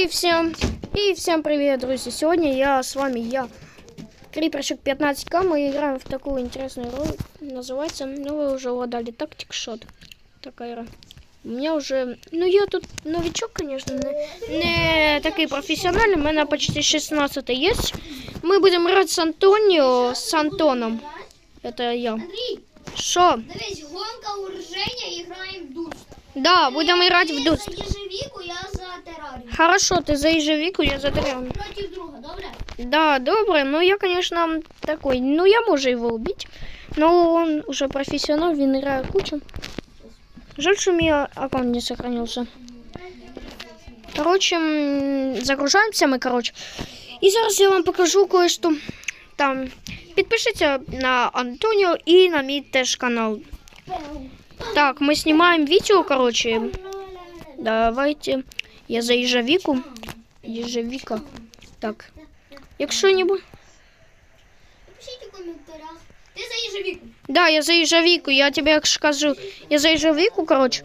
И всем, и всем привет, друзья! Сегодня я с вами, я, Криперщик 15к, мы играем в такую интересную игру, называется, ну вы уже угадали, Тактик Шот, такая игра. У меня уже, ну я тут новичок, конечно, не, не такий профессиональный, у меня почти 16 есть. Мы будем играть с Антонио, с Антоном, это я. Андрій, Шо? дивись, гонка урження і граємо в дуст. Да, будем играть в дуст. Ти за єжевіку, я за терарію. Хорошо, ты за ежевику, я за древом. Проти друга, добре? Да, добрый, но я, конечно, такой, ну я могу его убить, но он уже профессионал, він играет кучу. Жаль, что у меня аккаунт не сохранился. Короче, м, загружаемся мы, короче. И зараз я вам покажу кое-что. Там, підпишіться на Антоніо і на мій теж канал. Так, мы снимаем видео, короче. Давайте. Я за ежевику. Ежевика. Так. Якщо не буде. Пишіть у коментарях. Ти за єжевіку. Да, я за ежевику, я тебе як скажу. Я за ежевику, короче.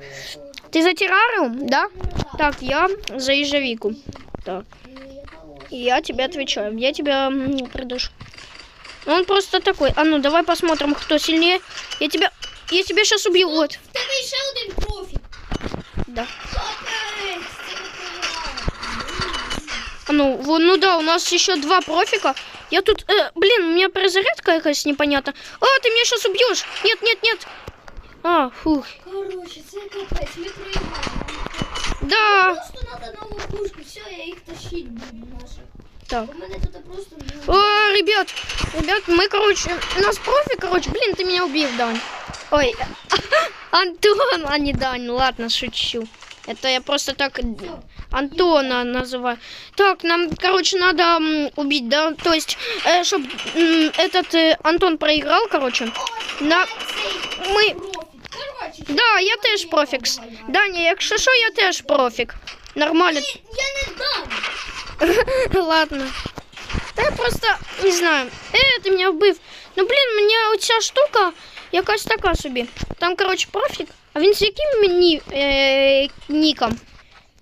Ты за террариум, да? Так, я за ежевику. Так. И я тебе отвечаю. Я тебя м, придушу. Он просто такой. А ну, давай посмотрим, кто сильнее. Я тебя... Я тебя сейчас убью. Вот. В тебе ще один профі. Да. Капець, це А ну, во- ну да, у нас еще два профика. Я тут... э, блин, у меня перезарядка якась непонятна. А, ты меня сейчас убьешь. Нет, нет, нет. А, фух. Коротше, це капець, ми проіграли. Да. Просто треба нову пушку, все, я їх тащить буду наших. Так. У мене тут просто... ну, О, ребят, ребят, мы, короче, у нас профи, короче, блин, ты меня убил, Дань. Ой, Антон, а не Дань, ладно, шучу. Это я просто так Антона называю. Так, нам, короче, надо м, убить, да, то есть, чтобы этот э, Антон проиграл, короче. На... Цей Ми... профі. Коротше, Да, я теж профік. Даня, якщо що, я теж профік. Нормально. я не дам. Ладно. Та я просто не знаю. Е, ти мене вбив. Ну блін, мені оця штука якась така собі. Там, коротше, профік. А він з яким ні, е, ніком?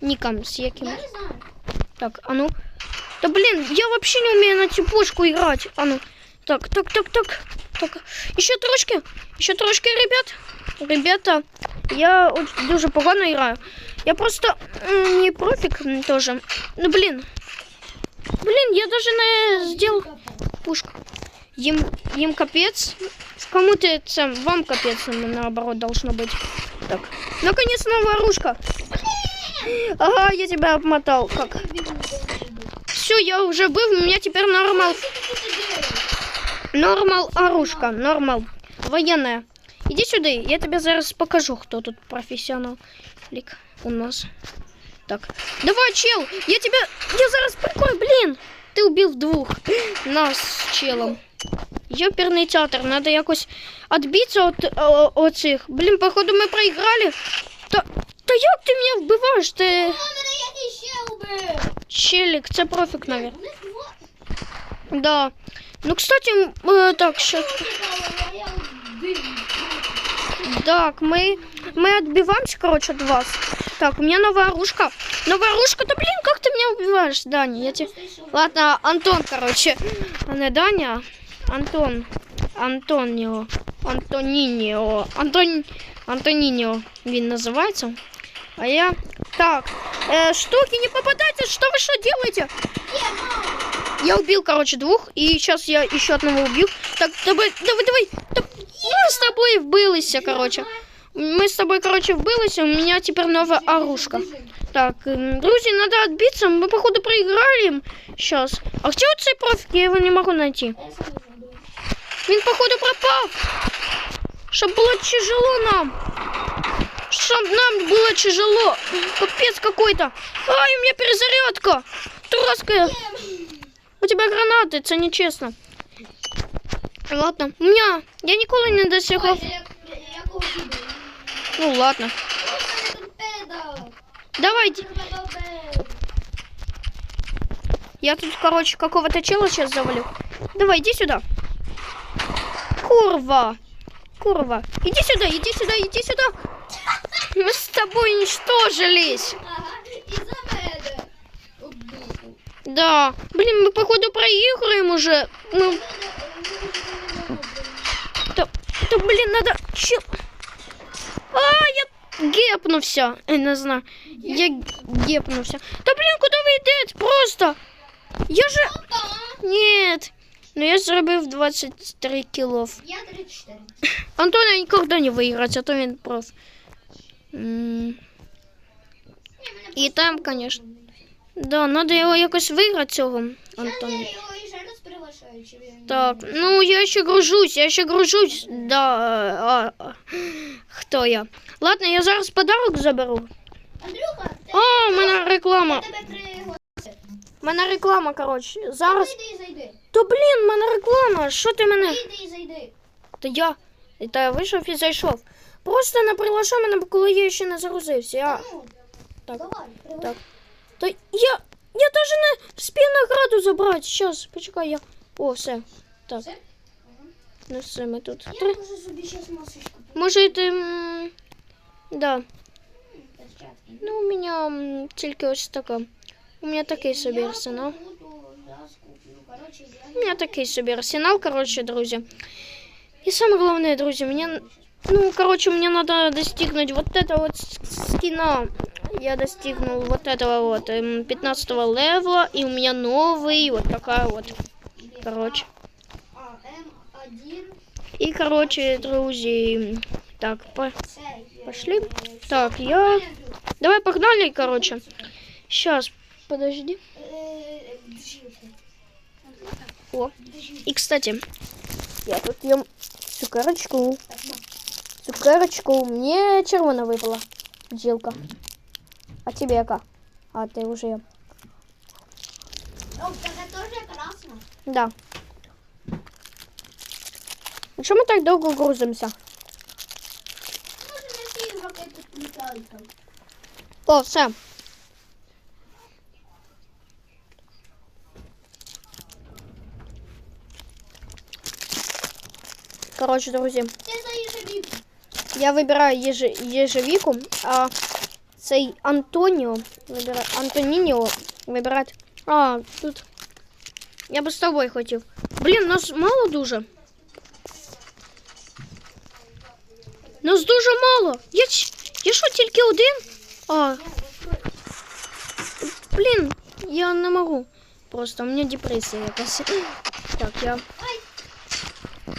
Ніком, з яким? Я не знаю. Так, а ну. Да блин, я вообще не умею на цю пушку играть. А ну. Так, так, так, так. Так. Еще трошки. Еще трошки, ребят. Ребята, я от- дуже погано играю. Я просто м, не профик м, тоже. Ну блин. Блин, я даже не сделал пушку. Им, им капец. Кому-то это, вам капец, наоборот, должно быть. Так. Наконец новая оружка. Ага, я тебя обмотал. Как? Все, я уже был, у меня теперь нормал. Нормал оружка, нормал. Военная. Иди сюда, я тебе зараз покажу, кто тут профессионал. Лик у нас. Так. Давай, чел, я тебя... Я зараз прикрою, блин. Ты убил двух. Нас с челом. Ёперный театр, надо якось отбиться от о, оцих. Блин, походу мы проиграли. Та, та як ти мене вбиваєш? Ти... О, мене який ще убив. Челик, це профік, навіть. У них два Да. Ну, кстати, м, э, так, щас. профіка, а я один. Так, мы, мы отбиваемся, короче, от вас. Так, у меня новая оружка. Новая оружка, да блин, как ты меня убиваешь, Даня? Я тебе... Ладно, Антон, короче. А не Даня, а Антон. Антонио. Антонинио. Антон... Антонинио він называется. А я... Так, э, штуки не попадайте, что вы что делаете? Я убил, короче, двух, и сейчас я еще одного убью. Так, давай, давай, давай. Да, мы с тобой вбилися, короче. Мы с тобой, короче, вбилися, у меня теперь новая оружка. Так, м, друзья, надо отбиться, мы, походу, проиграли сейчас. А где вот цей? Я его не могу найти. Я сам не знаю. Він, походу, пропав. Щоб було тяжело нам. Щоб нам было тяжело. Капец какой-то. Ай, у меня перезарядка. Троская. У тебя гранаты, це нечесно. Ладно, у меня... Я ніколи не досягав. Ну ладно. Давайте. Я тут, короче, какого-то чела сейчас завалю. Давай, иди сюда. Курва. Курва. Иди сюда, иди сюда, иди сюда. Мы с тобой уничтожились. Ага, і за мене. Да. Блін, ми походу проігруємо уже. Ми... Та, та блін, надо. Чо? А, я гепнувся. Я не знаю. Я гепнувся. Та блін, куди ви йдете? Просто. Я же. Нет. Ну я зробив 23 кілов. Я 34. Антона ніколи не виграть, а то він проф. М, І там, конечно. Да, надо його якось виграти цього Антона. Я його і ще раз приглашаю, чи він... Так, ну я ще гружусь, я ще гружусь. Да, а, а, хто я? Ладно, я зараз подарок заберу. Андрюха, ти... А, у мене реклама. У мене реклама, коротше. Зараз. Вийди і зайди. То блін, мене реклама. Що ти мене? Вийди і зайди. Та я. Та я вийшов і зайшов. Просто не приглашай мене, коли я ще не загрузився. Я. Ну, Так, давай, так. Та я. Я даже не вспів награду забрати. Щас, почекай, я. О, все. Так. Все? Ну все, ми тут. Я Три. можу собі зараз масочку Може ти. м, Да. перчатки. Ну, у мене м, тільки ось така. У мене такий собі арсенал. Я буду зараз куплю. Короче, я... У мене такий собі арсенал, коротше, друзі. І саме головне, друзі, мені. Ну, короче, мне надо достигнуть вот этого вот с- скина. Я достигнул вот этого вот эм, 15 левела, и у меня новый, вот такая вот, короче. А, М1. И, короче, друзья, так, по- Це є. пошли. Так, я... Давай погнали, короче. Сейчас, подожди. Е, вживку. О, и, кстати, я тут ем цукерочку. Так, на. Цукерочку. Мне червона выпала. Бджілка. А тебе яка? А, ты уже ем. О, в тебе теж красно. Да. А Чому ми так довго грузимося? Може, не всі ігроки тут літають там. О, все. Коротше, друзі, Це за їжевіку. я вибираю єжи, єжевіку, а цей Антоніо вибирає Антонініо вибирати. А, тут. Я би з тобою хотів. Блін, нас мало дуже. Нас дуже мало. Я, ч- я що, тільки один? А, блін, я не можу. Просто у мене депресія якась. Так, я.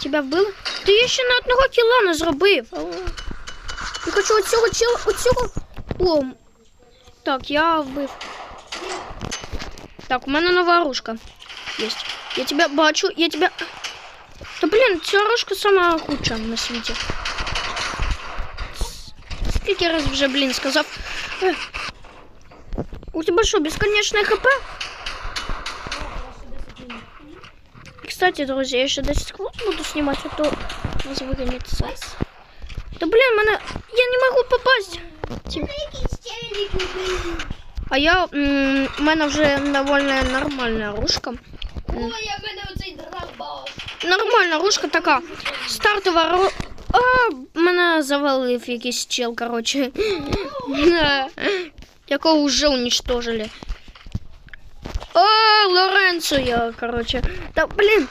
Тебя вбили? Ти я ще на одного кіла не зробив. Я хочу оцього чила, оцього. О. Так, я вбив. Так, у мене нова оружка. Єсть. Я тебе бачу, я тебе. Та блін, ця оружка сама худша на світі. Скільки раз вже, блін, сказав. Е. У тебе що, безконечне хп? Кстати, друзья, я еще 10 секунд буду снимать, а то нас выгонит секс. Да блин, мене... я не могу попасть. А я, у мене вже довольно нормальна драбаш. Нормальна ружка така. Стартова ро... А, мене завалив якийсь чел, короче. Якого вже уничтожили. А, Лоренцо я, короче. Да, блин.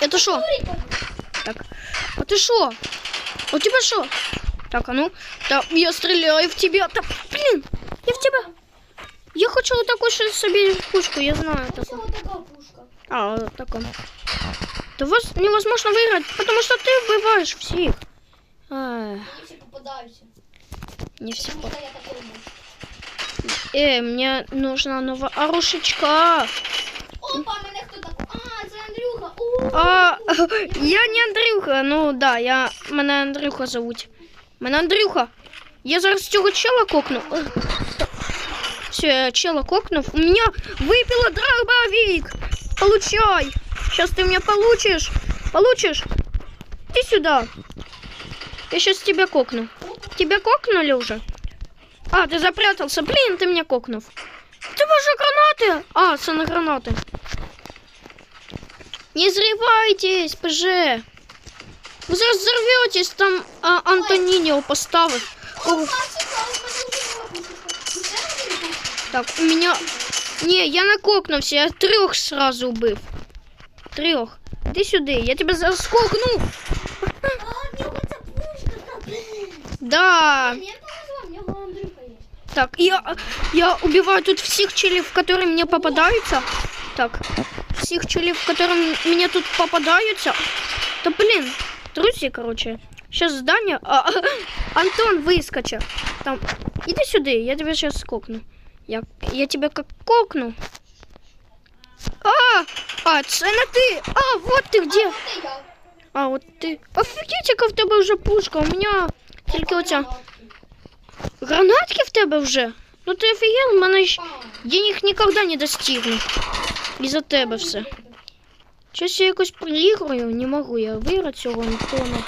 Это что? Так. А ты что? У тебя что? Так, а ну. Да, я стреляю в тебя. Да, блин, я в тебя. Я хочу вот такую же себе пушку, я знаю такую. отака пушка. А, вот такую. Да вас невозможно выиграть, потому что ты убиваешь всех. Ай, Мені всі попадаються. не все. Тому що я такий можу. Э, мне нужна новая оружечка. Опа, мене хто так. А, це Андрюха. О, А, я не Андрюха, ну да, я мене Андрюха зовуть. Мене Андрюха. Я зараз цього чела кокну. Все, я чела кокнув. У меня выпила дробовик. Получай. Сейчас ты меня получишь. Получишь. Иди сюда. Я сейчас тебя кокну. Тебя кокнули уже? А, ты запрятался. Блин, ты меня кокнув. Ты боже, гранаты. А, це не гранаты. Не взрывайтесь, ПЖ. Вы зараз взорветесь, там а, Антонініо поставив. О, а, цікаво, в мене вже нова пушка. І це Андрюха? так, у меня... Ні, я не кокнувся, я трьох сразу вбив. Трьох. Іди сюди, я тебе зараз скокну. А, в нього ця пушка така. Да. Так, я, я убиваю тут всех челев, которые мне попадаются. Так, всех челев, которые мне тут попадаются. Да блин, друзья, короче. Сейчас здание. А, Антон выскочил. Там. Иди сюда, я тебя сейчас скокну. Я, я тебя как кокну. А, а, це не ти. А, вот ты где. От і я. А, от ти. Офігеть, яка в тебе вже пушка. У мене тільки оця. Гранатки в тебе вже? Ну ти офігел, в мене ж я їх ніколи не достигну. І за тебе все. Щось я якось проіграю, не можу я виграти цього Антона.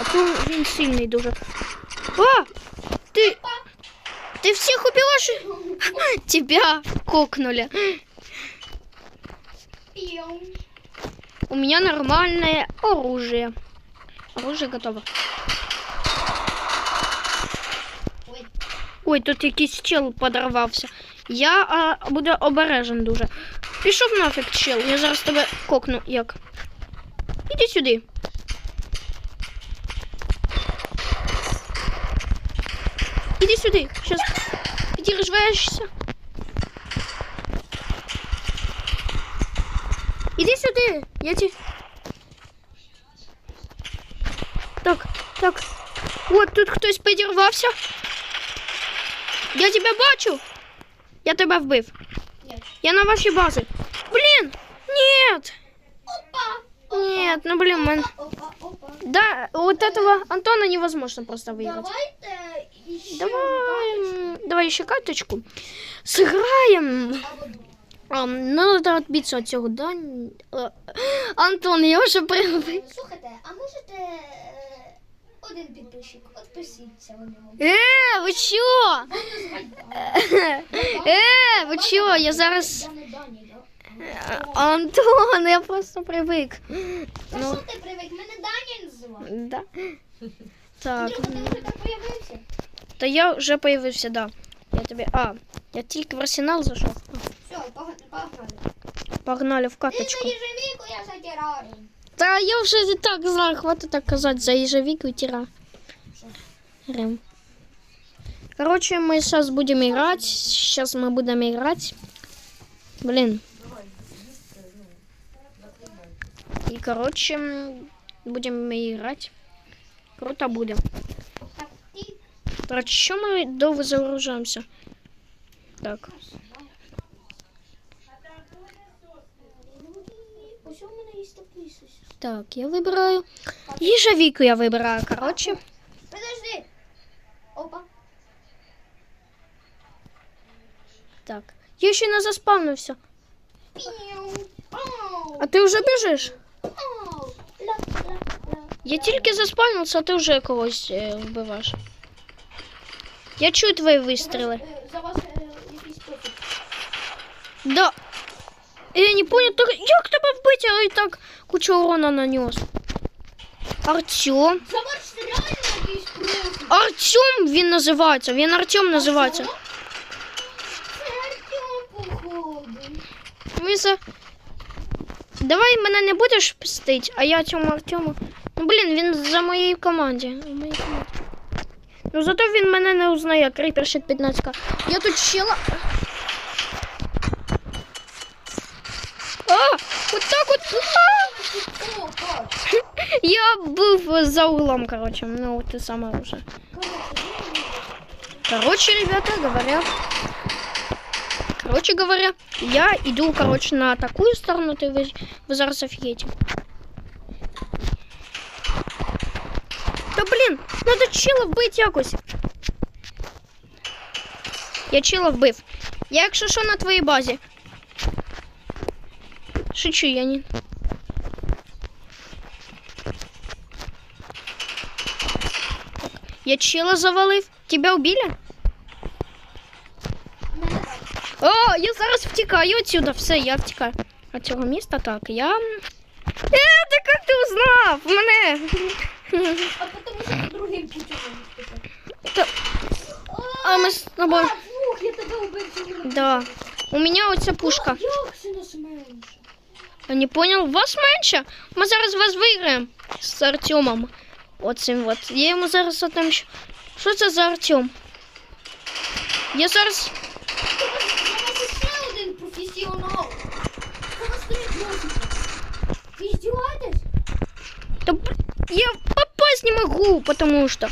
А то він сильний дуже. А! Ти. Ти всіх убиваєш? Тебя кокнули. Піум. У меня нормальное оружие. Оружие готово. Ой, тут якийсь чел подорвався. Я а, буду обережен дуже. Пішов нафіг чел, я зараз тебе кокну як. Іди сюди. Іди сюди. Щас підіржвешся. Іди сюди. Я ті. Так, так. От тут хтось підірвався. Я тебе бачу. Я тебе вбив. Ні. Я на вашій базі. Блін! Нет! Опа. Нет, ну блин, man. Опа, опа. Да, вот этого Антона невозможно просто выиграть. Давайте іще Давай, м, давай еще карточку. Сыграем. Або Ам, ну, надо отбиться от цього, да? Е, Антон, я вже привик. Слухайте, а можете е, один підписчик, відпишіться у нього. Е, ви що? Е, ви що? Я зараз... Я не Дані, да? Е, Антон, я просто привик. Та Ну, що ти привик? Мене Даня називав. да. Так, Андрюха, ти вже так появився? та я вже появився, да. Я тобі... А, я тільки в арсенал зайшов. Все, погнали. погнали. Погнали в Ти за каточку. ежевіку, я за терарію. Та я вже і так знаю, хватить так казати за ежевику и тира. Рем. Короче, мы сейчас будем играть. Сейчас мы будем играть. Блин. И, короче, будем играть. Круто ти Короче, що ми довго загружаємося? Так. Ось у мене є такий сус. Так, я вибираю. Ежевику я вибираю, короче. Подожди. Опа. Так. Я ще не заспавнився. А ти вже біжиш? Я тільки заспавнився, а ти вже когось е, вбиваєш. Я чую твої вистріли. Е, За вас е, якийсь профіль. Да. Я не понял, так як тебе вбити, а і так кучу урона нанес. Артем. Артем він називається. Він Артем називається. За... Давай мене не будеш пстить, а я цьому Артему. Ну блін, він за моєї команді. Ну зато він мене не узнає, кріпершит 15 Я тут щела. Я был за углом, короче. Ну, ты сама уже. Короче, ребята, говоря. Короче говоря, я иду, короче, на такую сторону, ты вы, вы зараз офигеете. Да блин, надо чела вбити якось. Я чела вбив. Я якщо що на твоїй базі. Шучу, я не. Я чела завалив. Тебя убили? О, я зараз втікаю отсюда. Все, я втікаю. От цього міста так. Я. Е, ти як ти узнав? Мене. А потому що другим путем. Та- А ми з тобою. А, фух, я тебе убив. Да. У меня оця пушка. Як це нас менше? Я не понял, вас менше? Ми зараз вас виграємо з Артемом. Оцим от. Я йому зараз отомщу. Що це за Артем? Я зараз. У вас ще один професіонал. У вас стоїть носика. Ви здіваєтесь? Да, б- я попасть не могу, потому что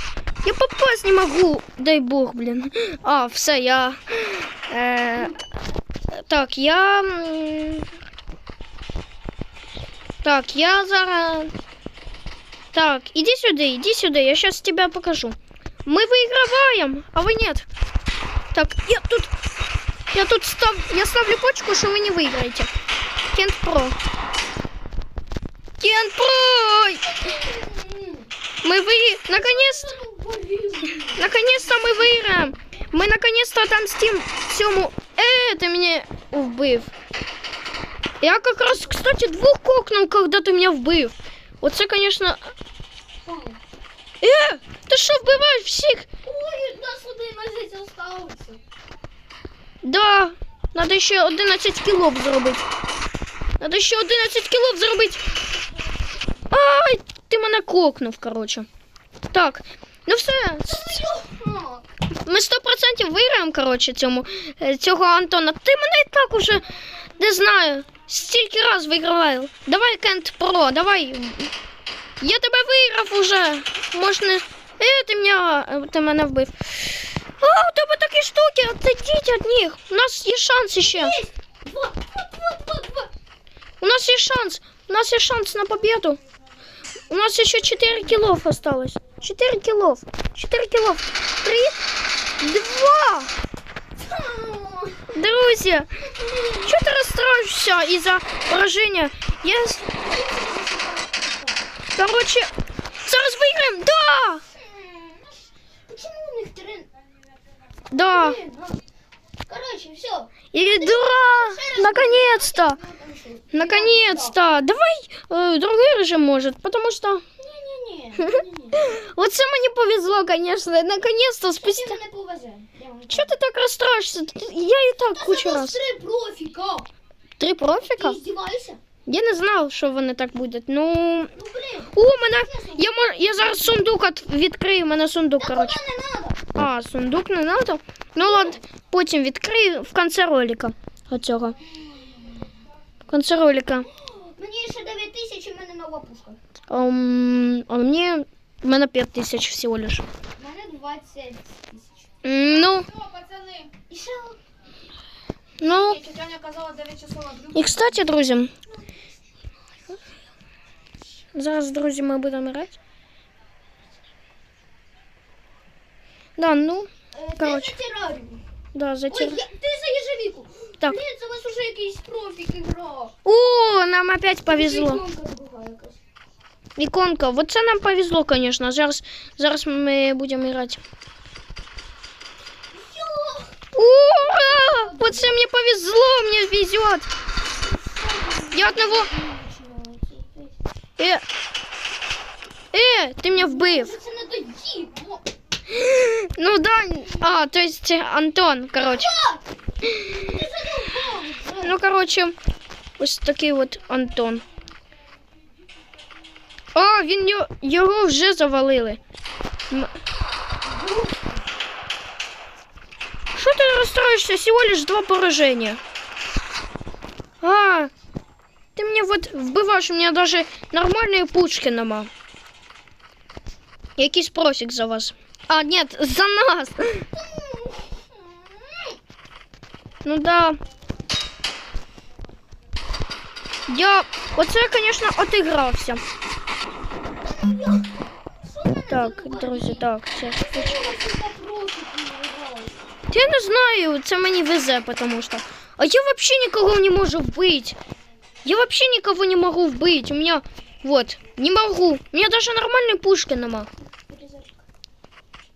я попасть не могу. Дай бог, блин. А, все, я. Э, так, я. м, Так, я зараз. Так, иди сюда, иди сюда, я сейчас тебя покажу. Мы выигрываем, а вы нет. Так, я тут. Я тут став. Я ставлю почку, что вы не выиграете. Кент Про. Кент Про! Мы вы... Наконец... Наконец-то мы выиграем. Мы наконец-то отомстим всему. Э, ты меня вбив. Я как раз, кстати, двух кокнул, когда ты меня вбив. Оце, конечно... Э, ти що вбиваєш всіх? Ой, у нас один мазець остався. Да, надо ще 11 кілов зробити. Надо ще 11 кілов зробити. Ай, ти мене кокнув, коротше. Так, ну все, Йо! Ми 100% виграємо, коротше, цьому, е, цього Антона. Ти мене і так уже не знаю. Стільки раз виграваю. Давай, Кент Про, давай. Я тебе виграв уже. Можна. Е, ти мене, е, ти мене вбив. А, у тебе такі штуки, отойдіть від них. У нас є шанс ще. Два, два, два, два, два. У нас є шанс. У нас є шанс на победу. У нас еще 4 килов осталось. 4 килов. 4 килов. 3, 2. Друзі, чого ти розстроїшся із-за пораження? Я... с- Короче, зараз виграємо. Да! Почему у них три? Да. Блин, а. Короче, все. И дура! Наконец-то! Наконец-то! Давай э, другой режим может, потому что... Не-не-не. Вот це мені повезло, конечно. Наконец-то Ти спустя... Чого ти так розстроїшся? Я і так кажу. кучу раз. три профіка. Три профіка? Ти здіваєшся? Я не знав, що вони так будуть. Ну. Ну, блін. О, мене. Я мож... я зараз сундук от... відкрию, мене сундук, Та коротше. не надо? А, сундук не надо. Ну ладно, потім відкрию в кінці ролика. Оцього. В кінці ролика. Мені ще 9 тисяч і в мене нова пушка. Um, а мені. У мене 5 тисяч всього лиш. У мене 20 тисяч. М, Ну, Все, пацаны, І ще ну. я тетя казала 9 часов отбил. І кстати, друзі. Зараз, друзі, ми будемо грати. Да, ну, е, Короче. ти за тераріум. да, Ой, затір. я, ти за єжевіку. Так. Блін, це у вас уже якийсь профік іграв. О, нам опять повезло. Іконка друга якась. Іконка, вот це нам повезло, конечно. Зараз, зараз ми будемо грати. Йо! Ура! Вот це мені повезло, мені везет. Я одного... Е, е, ти мене вбив. Це не тоді. бо- Ну да, а, то есть це Антон, короче. Ти задовбав вже. Ну, короче, ось такий от Антон. А, він йо- його вже завалили. М- Що ти розстроїшся? Всього лиш два пораження. А, ти мене вот вбиваєш, у мене даже нормальної пушки нема. Якийсь профік за вас. А, нет, за нас. Ну да. Я оце, звісно, отигрався. Так, друзі, так, все. Я не знаю, це мені везе, потому что. А я вообще никого не можу вбить. Я вообще никого не могу вбить. У меня вот, не могу. У меня даже нормальной пушки нема.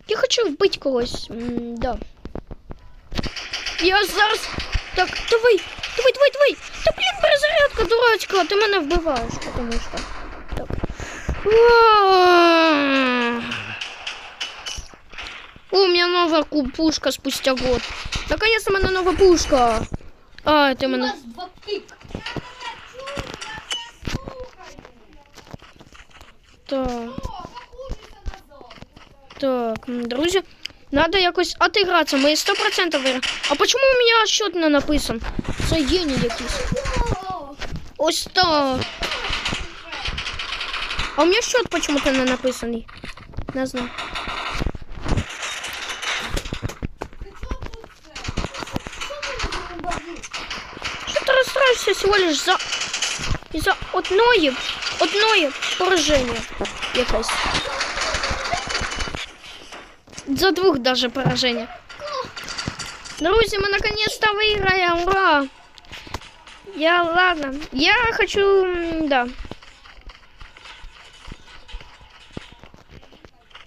Я хочу вбить когось. М, да. Я зараз. Так, давай, давай, давай, давай. Та блін, перезарядка дурацька, ти мене вбиваєш, потому що. Так. О, у меня новая ку- пушка спустя год. Наконец-то у меня новая пушка. А, ти У мене. нас два пік. Так. Так, м, друзі. Надо якось отыграться. Ми 100% виграємо. А почему у мене счет не написан? Це геній якийсь. О, Ось так. А у меня счет почему-то не написаний. Не знаю. расстраиваешься всего лишь за... Из-за одної, одної пораження якесь. За двух даже пораження. Друзі, ми наконец-то выиграем, ура! Я, ладно, я хочу, м, да.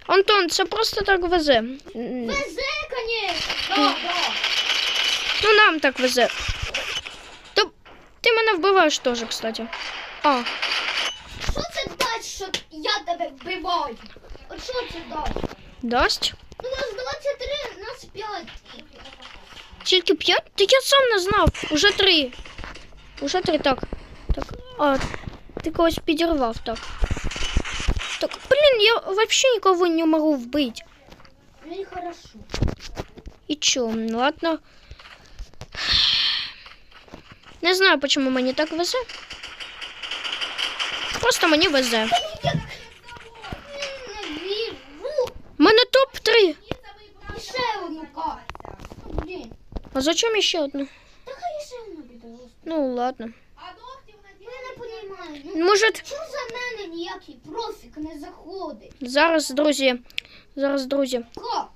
Антон, це просто так везе. М, Везе, конечно. Да, да. Ну, нам так везе. То ти мене вбиваєш теж, кстати. А, Що це дасть, що я тебе вбиваю? От що це дасть? дасть? Ну, нас 23, нас 5. Тільки п'ять? Та я сам не знав. Уже три. Уже три, так. Так. А, ти когось підірвав, так. Так, блін, я вообще нікого не можу вбити. Ну і хорошо. І чо, ну, ладно. Не знаю, почему мені так везе. Просто мені везе. Я не вірю. У мене топ-3. І ще одну карту. Блін. А зачем ще одну? Та хай ще одну буде. господи. Ну, ладно. Я не розумію. Ну, Може, чому за мене ніякий профік не заходить? зараз, друзі. Зараз, друзі. Как?